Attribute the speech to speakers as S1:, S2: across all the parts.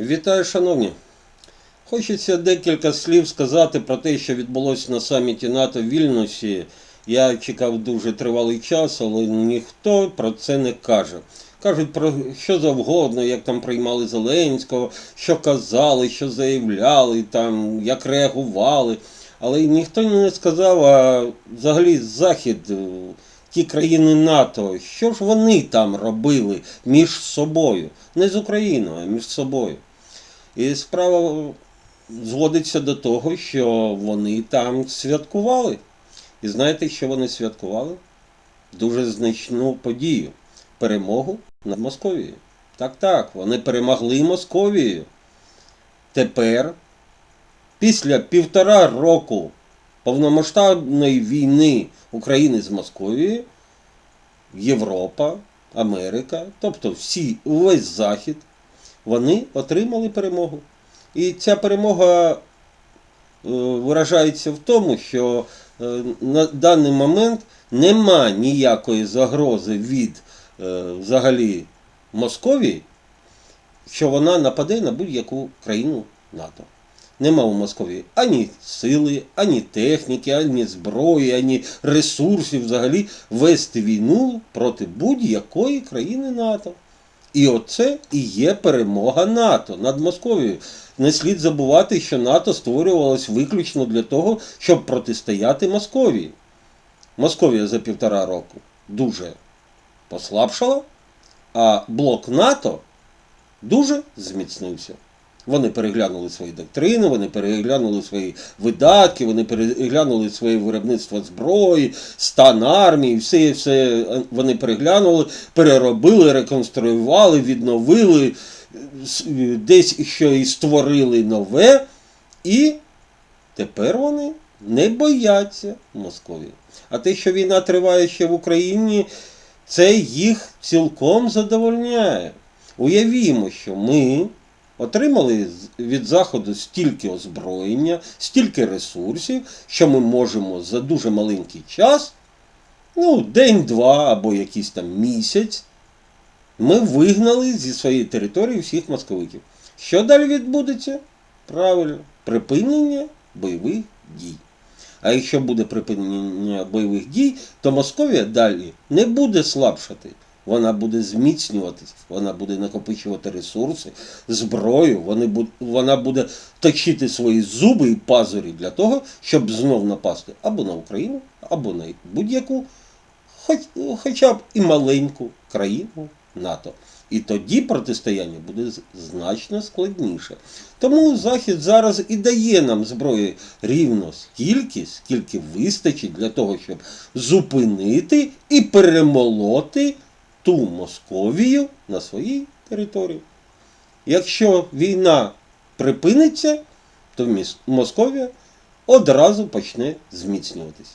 S1: Вітаю, шановні! Хочеться декілька слів сказати про те, що відбулося на саміті НАТО в Вільнюсі. Я чекав дуже тривалий час, але ніхто про це не каже. Кажуть про що завгодно, як там приймали Зеленського, що казали, що заявляли, там, як реагували. Але ніхто не сказав, а взагалі Захід, е, ті країни НАТО, що ж вони там робили між собою? Не з Україною, а між собою. І справа зводиться до того, що вони там святкували. І знаєте, що вони святкували? Дуже значну подію перемогу над Московією. Так, так, вони перемогли Московію. Тепер, після півтора року повномасштабної війни України з Московією, Європа, Америка, тобто всі, увесь Захід, вони отримали перемогу. І ця перемога е, виражається в тому, що е, на даний момент нема ніякої загрози від е, взагалі Московії, що вона нападе на будь-яку країну НАТО. Нема у Московії ані сили, ані техніки, ані зброї, ані ресурсів взагалі вести війну проти будь-якої країни НАТО. І оце і є перемога НАТО над Московією. Не слід забувати, що НАТО створювалось виключно для того, щоб протистояти Московії. Московія за півтора року дуже послабшала, а блок НАТО дуже зміцнився. Вони переглянули свої доктрини, вони переглянули свої видатки, вони переглянули своє виробництво зброї, стан армії, все, все вони переглянули, переробили, реконструювали, відновили, десь що і створили нове, і тепер вони не бояться Московії. А те, що війна триває ще в Україні, це їх цілком задовольняє. Уявімо, що ми отримали від Заходу стільки озброєння, стільки ресурсів, що ми можемо за дуже маленький час, ну, день-два або якийсь там місяць, ми вигнали зі своєї території всіх московитів. Що далі відбудеться? Правильно, припинення бойових дій. А якщо буде припинення бойових дій, то Московія далі не буде слабшати. Вона буде зміцнюватись, вона буде накопичувати ресурси, зброю, вони буд- вона буде точити свої зуби і пазурі для того, щоб знов напасти або на Україну, або на будь-яку, хоч, хоча б і маленьку країну НАТО. І тоді протистояння буде значно складніше. Тому Захід зараз і дає нам зброї рівно стільки, скільки вистачить для того, щоб зупинити і перемолоти ту Московію на своїй території. Якщо війна припиниться, то Московія одразу почне зміцнюватися.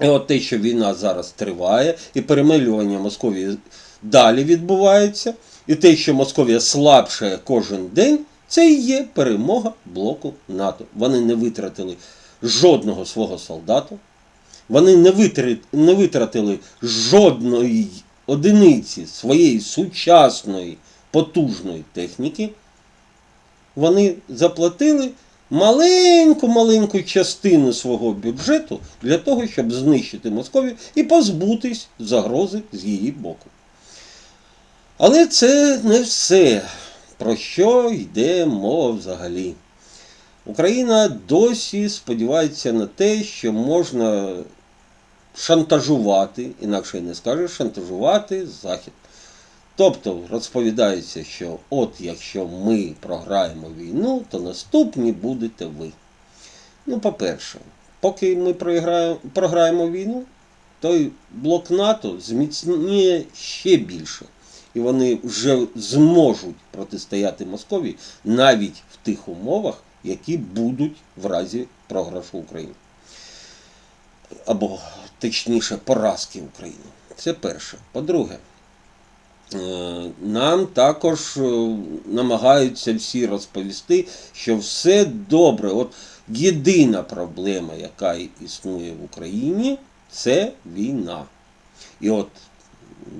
S1: І от те, що війна зараз триває, і перемилювання Московії далі відбувається, і те, що Московія слабшає кожен день, це і є перемога блоку НАТО. Вони не витратили жодного свого солдата, вони не витратили жодної одиниці своєї сучасної потужної техніки. Вони заплатили маленьку-маленьку частину свого бюджету для того, щоб знищити Московію і позбутись загрози з її боку. Але це не все, про що йде мова взагалі. Україна досі сподівається на те, що можна шантажувати, інакше не скажеш, шантажувати Захід. Тобто розповідається, що от якщо ми програємо війну, то наступні будете ви. Ну, по-перше, поки ми програємо війну, той блок НАТО зміцніє ще більше. І вони вже зможуть протистояти Московії навіть в тих умовах, які будуть в разі програшу України. Або точніше поразки України. Це перше. По-друге, Е, Нам також е, намагаються всі розповісти, що все добре. От єдина проблема, яка існує в Україні, це війна. І от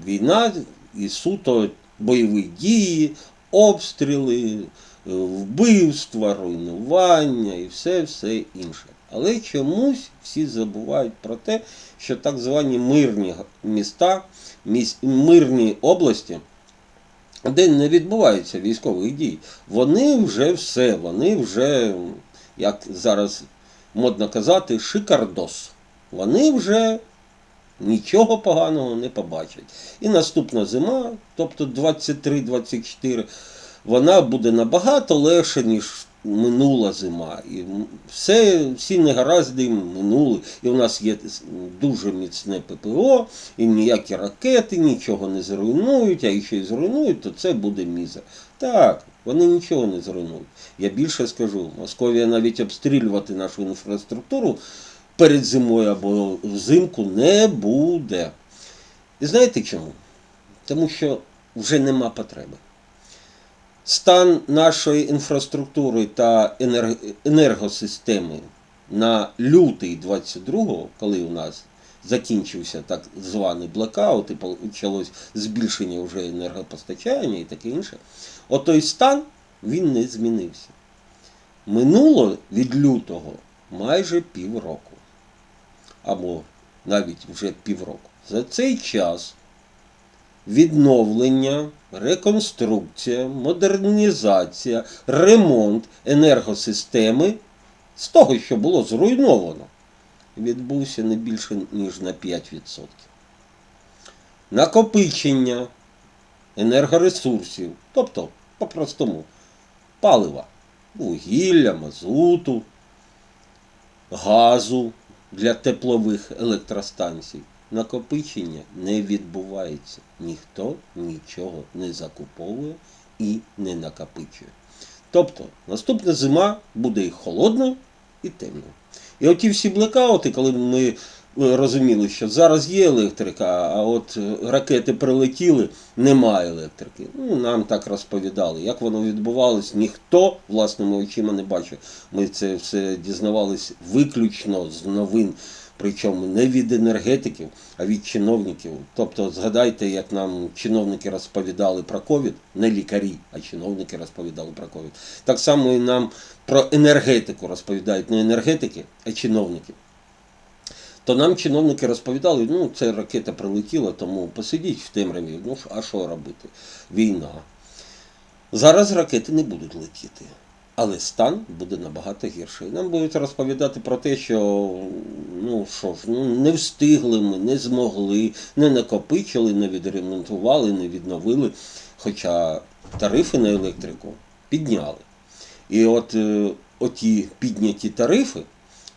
S1: війна і суто бойові дії, обстріли, е, вбивства, руйнування і все все інше. Але чомусь всі забувають про те, що так звані мирні міста, мирні області, де не відбуваються військових дій, вони вже все, вони вже, як зараз модно казати, шикардос. Вони вже нічого поганого не побачать. І наступна зима, тобто 23-24, вона буде набагато легше, ніж минула зима. І все, всі негаразди минули. І у нас є дуже міцне ППО, і ніякі ракети нічого не зруйнують, а якщо і зруйнують, то це буде мізер. Так, вони нічого не зруйнують. Я більше скажу, Московія навіть обстрілювати нашу інфраструктуру перед зимою або взимку не буде. І знаєте чому? Тому що вже нема потреби. Стан нашої інфраструктури та енергосистеми на лютий 22-го, коли у нас закінчився так званий блекаут і почалось збільшення вже енергопостачання і таке інше, отой стан він не змінився. Минуло від лютого майже півроку або навіть вже півроку. За цей час відновлення, реконструкція, модернізація, ремонт енергосистеми з того, що було зруйновано, відбувся не більше ніж на 5%. Накопичення енергоресурсів, тобто, по-простому, палива, вугілля, мазуту, газу для теплових електростанцій. Накопичення не відбувається. Ніхто нічого не закуповує і не накопичує. Тобто наступна зима буде і холодною, і темною. І оті всі блекаути, коли ми розуміли, що зараз є електрика, а от е, ракети прилетіли, немає електрики. Ну, нам так розповідали. Як воно відбувалось, ніхто власними очима не бачив. Ми це все дізнавались виключно з новин. Причому не від енергетиків, а від чиновників. Тобто, згадайте, як нам чиновники розповідали про ковід, не лікарі, а чиновники розповідали про ковід. Так само і нам про енергетику розповідають не енергетики, а чиновники. То нам чиновники розповідали, ну це ракета прилетіла, тому посидіть в темряві. Ну а що робити? Війна. Зараз ракети не будуть летіти. Але стан буде набагато гірший. Нам будуть розповідати про те, що ну що ж, ну не встигли ми, не змогли, не накопичили, не відремонтували, не відновили. Хоча тарифи на електрику підняли. І от е, оті підняті тарифи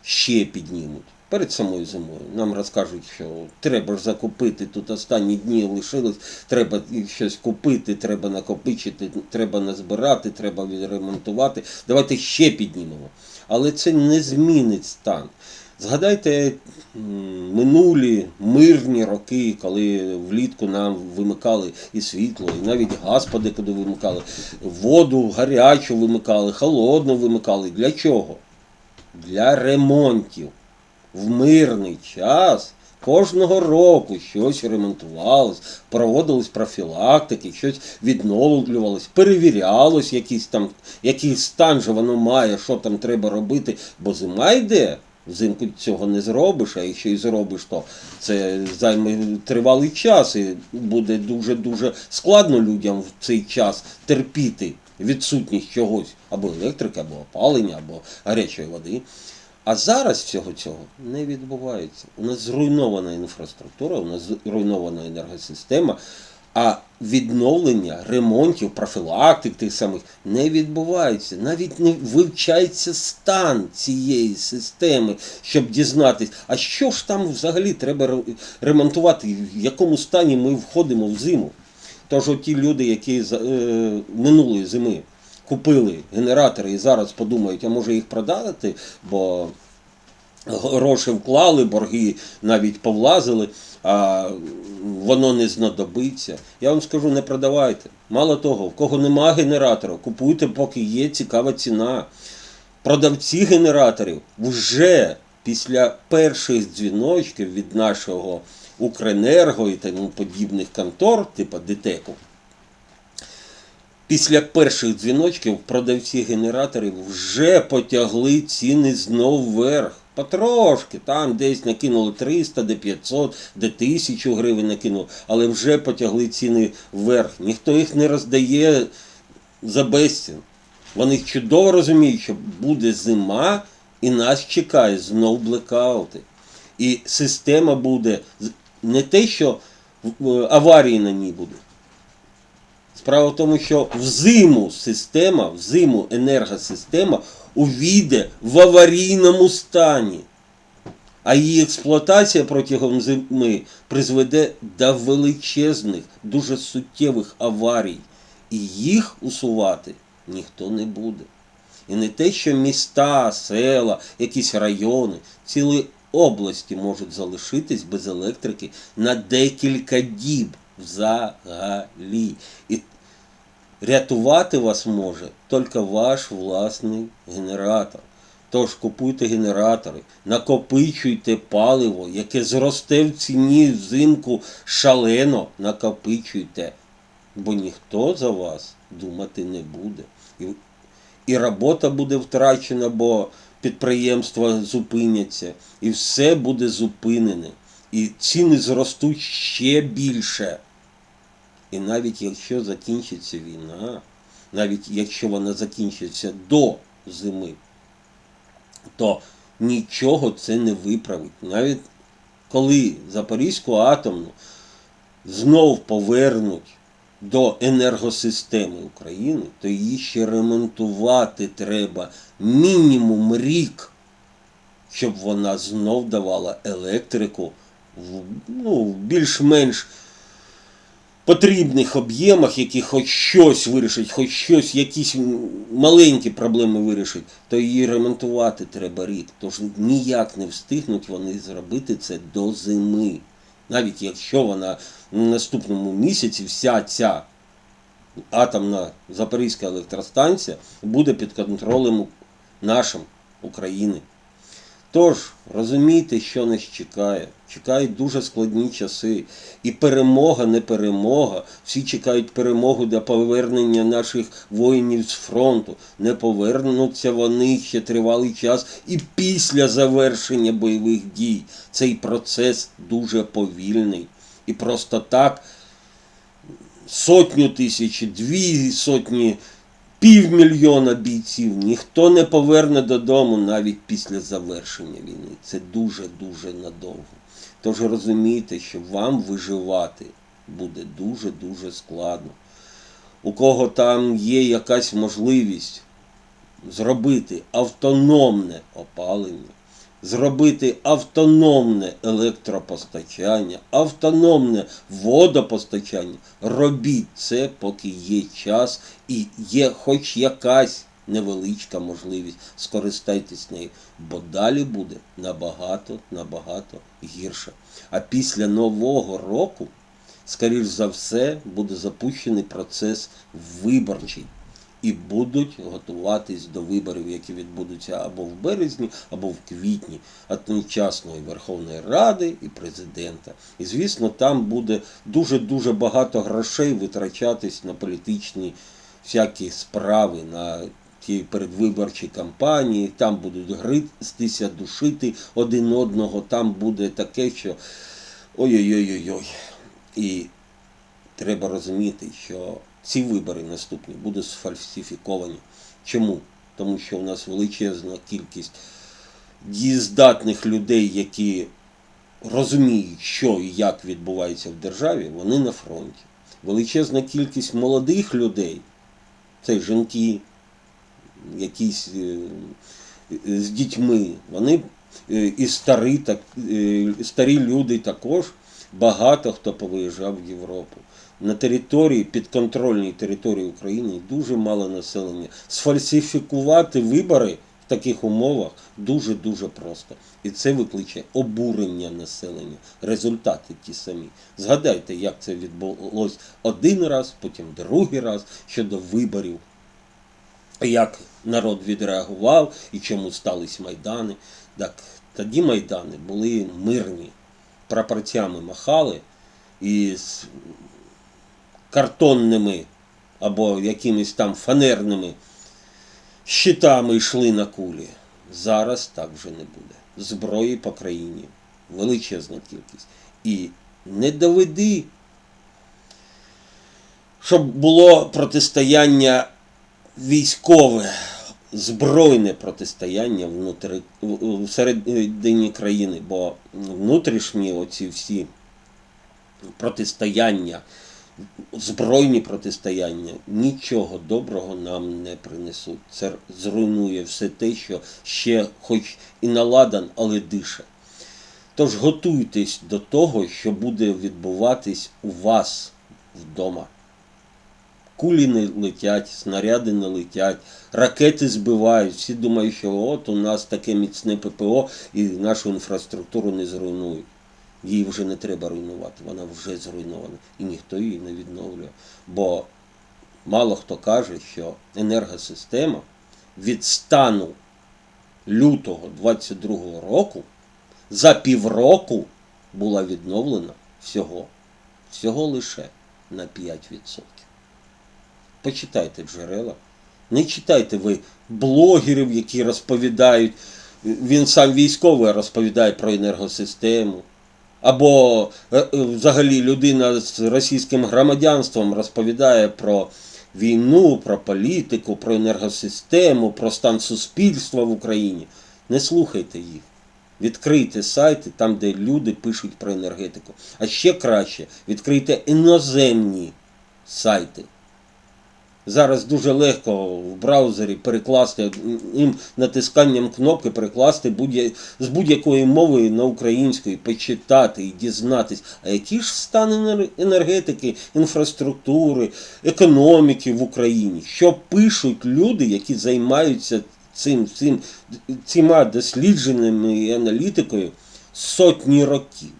S1: ще піднімуть перед самою зимою. Нам розкажуть, що треба ж закупити, тут останні дні лишилось, треба щось купити, треба накопичити, треба назбирати, треба відремонтувати. Давайте ще піднімемо. Але це не змінить стан. Згадайте минулі мирні роки, коли влітку нам вимикали і світло, і навіть газ подекуди вимикали, воду гарячу вимикали, холодну вимикали. Для чого? Для ремонтів. В мирний час кожного року щось ремонтувалось, проводились профілактики, щось відновлювалось, перевірялось, якийсь там, який стан же воно має, що там треба робити, бо зима йде. Взимку цього не зробиш, а якщо і зробиш, то це займе тривалий час і буде дуже-дуже складно людям в цей час терпіти відсутність чогось або електрики, або опалення, або гарячої води. А зараз всього цього не відбувається. У нас зруйнована інфраструктура, у нас зруйнована енергосистема, а відновлення ремонтів, профілактик тих самих не відбувається. Навіть не вивчається стан цієї системи, щоб дізнатись, а що ж там взагалі треба ремонтувати, в якому стані ми входимо в зиму. Тож ті люди, які е, минулої зими купили генератори і зараз подумають, а може їх продати, бо гроші вклали, борги навіть повлазили, а воно не знадобиться. Я вам скажу, не продавайте. Мало того, в кого нема генератора, купуйте, поки є цікава ціна. Продавці генераторів вже після перших дзвіночків від нашого Укренерго і тому подібних контор, типу ДТЕКу, після перших дзвіночків продавці генераторів вже потягли ціни знов вверх. Потрошки, там десь накинули 300, де 500, де 1000 гривень накинули, але вже потягли ціни вверх. Ніхто їх не роздає за безцін. Вони чудово розуміють, що буде зима і нас чекає знов блекаути. І система буде не те, що аварії на ній будуть. Справа в тому, що взиму система, взиму енергосистема увійде в аварійному стані. А її експлуатація протягом зими призведе до величезних, дуже суттєвих аварій. І їх усувати ніхто не буде. І не те, що міста, села, якісь райони, цілі області можуть залишитись без електрики на декілька діб взагалі. І рятувати вас може тільки ваш власний генератор. Тож купуйте генератори, накопичуйте паливо, яке зросте в ціні взимку шалено, накопичуйте, бо ніхто за вас думати не буде. І, і робота буде втрачена, бо підприємства зупиняться, і все буде зупинене. І ціни зростуть ще більше. І навіть якщо закінчиться війна, навіть якщо вона закінчиться до зими, то нічого це не виправить. Навіть коли Запорізьку атомну знов повернуть до енергосистеми України, то її ще ремонтувати треба мінімум рік, щоб вона знов давала електрику в, ну, більш-менш потрібних об'ємах, які хоч щось вирішить, хоч щось, якісь маленькі проблеми вирішить, то її ремонтувати треба рік. Тож ніяк не встигнуть вони зробити це до зими. Навіть якщо вона в наступному місяці вся ця атомна Запорізька електростанція буде під контролем нашим України. Тож, розумійте, що нас чекає. Чекають дуже складні часи. І перемога, не перемога. Всі чекають перемогу для повернення наших воїнів з фронту. Не повернуться вони ще тривалий час і після завершення бойових дій. Цей процес дуже повільний. І просто так сотню тисяч, дві сотні, півмільйона бійців ніхто не поверне додому навіть після завершення війни. Це дуже-дуже надовго. Тож розумійте, що вам виживати буде дуже-дуже складно. У кого там є якась можливість зробити автономне опалення, зробити автономне електропостачання, автономне водопостачання. Робіть це, поки є час і є хоч якась невеличка можливість. Скористайтесь нею, бо далі буде набагато, набагато гірше. А після Нового року, скоріш за все, буде запущений процес виборчий і будуть готуватись до виборів, які відбудуться або в березні, або в квітні, одночасно і Верховної Ради, і президента. І звісно, там буде дуже-дуже багато грошей витрачатись на політичні всякі справи, на ті передвиборчі кампанії, там будуть гристися, душити один одного, там буде таке, що ой-ой-ой-ой. І треба розуміти, що ці вибори наступні будуть сфальсифіковані. Чому? Тому що у нас величезна кількість дієздатних людей, які розуміють, що і як відбувається в державі, вони на фронті. Величезна кількість молодих людей, це жінки, якісь е, з дітьми, вони е, і старі, так, е, старі люди також, багато хто повиїжджав в Європу. На території, підконтрольній території України дуже мало населення. Сфальсифікувати вибори в таких умовах дуже-дуже просто. І це викличе обурення населення. Результати ті самі. Згадайте, як це відбулось один раз, потім другий раз щодо виборів як народ відреагував і чому стались майдани. Так тоді майдани були мирні, прапорцями махали і картонними або якимись там фанерними щитами йшли на кулі. Зараз так вже не буде. Зброї по країні величезна кількість. І не доведи, щоб було протистояння військове, збройне протистояння внутри, всередині країни, бо внутрішні оці всі протистояння, збройні протистояння нічого доброго нам не принесуть. Це зруйнує все те, що ще хоч і наладан, але дише. Тож готуйтесь до того, що буде відбуватись у вас вдома. Кулі не летять, снаряди не летять, ракети збивають. Всі думають, що от у нас таке міцне ППО і нашу інфраструктуру не зруйнують. Її вже не треба руйнувати, вона вже зруйнована і ніхто її не відновлює. Бо мало хто каже, що енергосистема від стану лютого 22-го року за півроку була відновлена всього, всього лише на 5%. Почитайте джерела. Не читайте ви блогерів, які розповідають, він сам військовий розповідає про енергосистему. Або е, е, взагалі людина з російським громадянством розповідає про війну, про політику, про енергосистему, про стан суспільства в Україні. Не слухайте їх. Відкрийте сайти там, де люди пишуть про енергетику. А ще краще відкрийте іноземні сайти. Зараз дуже легко в браузері перекласти їм натисканням кнопки перекласти будь з будь-якої мови на українську і почитати і дізнатись, а який ж стан енергетики, інфраструктури, економіки в Україні, що пишуть люди, які займаються цим, цим, цими дослідженнями і аналітикою сотні років.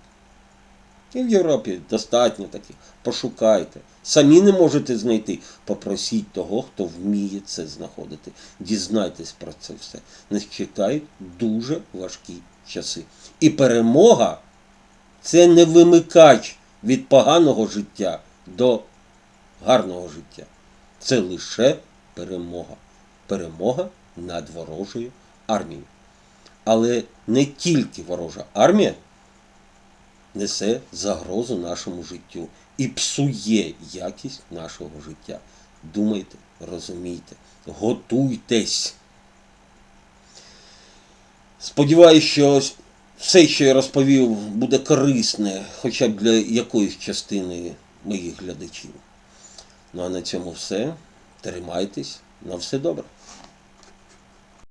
S1: І в Європі достатньо таких. Пошукайте. Самі не можете знайти. Попросіть того, хто вміє це знаходити. Дізнайтесь про це все. Нас чекають дуже важкі часи. І перемога це не вимикач від поганого життя до гарного життя. Це лише перемога. Перемога над ворожою армією. Але не тільки ворожа армія несе загрозу нашому життю і псує якість нашого життя. Думайте, розумійте, готуйтесь. Сподіваюсь, що все, що я розповів, буде корисне хоча б для якоїсь частини моїх глядачів. Ну а на цьому все. Тримайтесь. На все добре.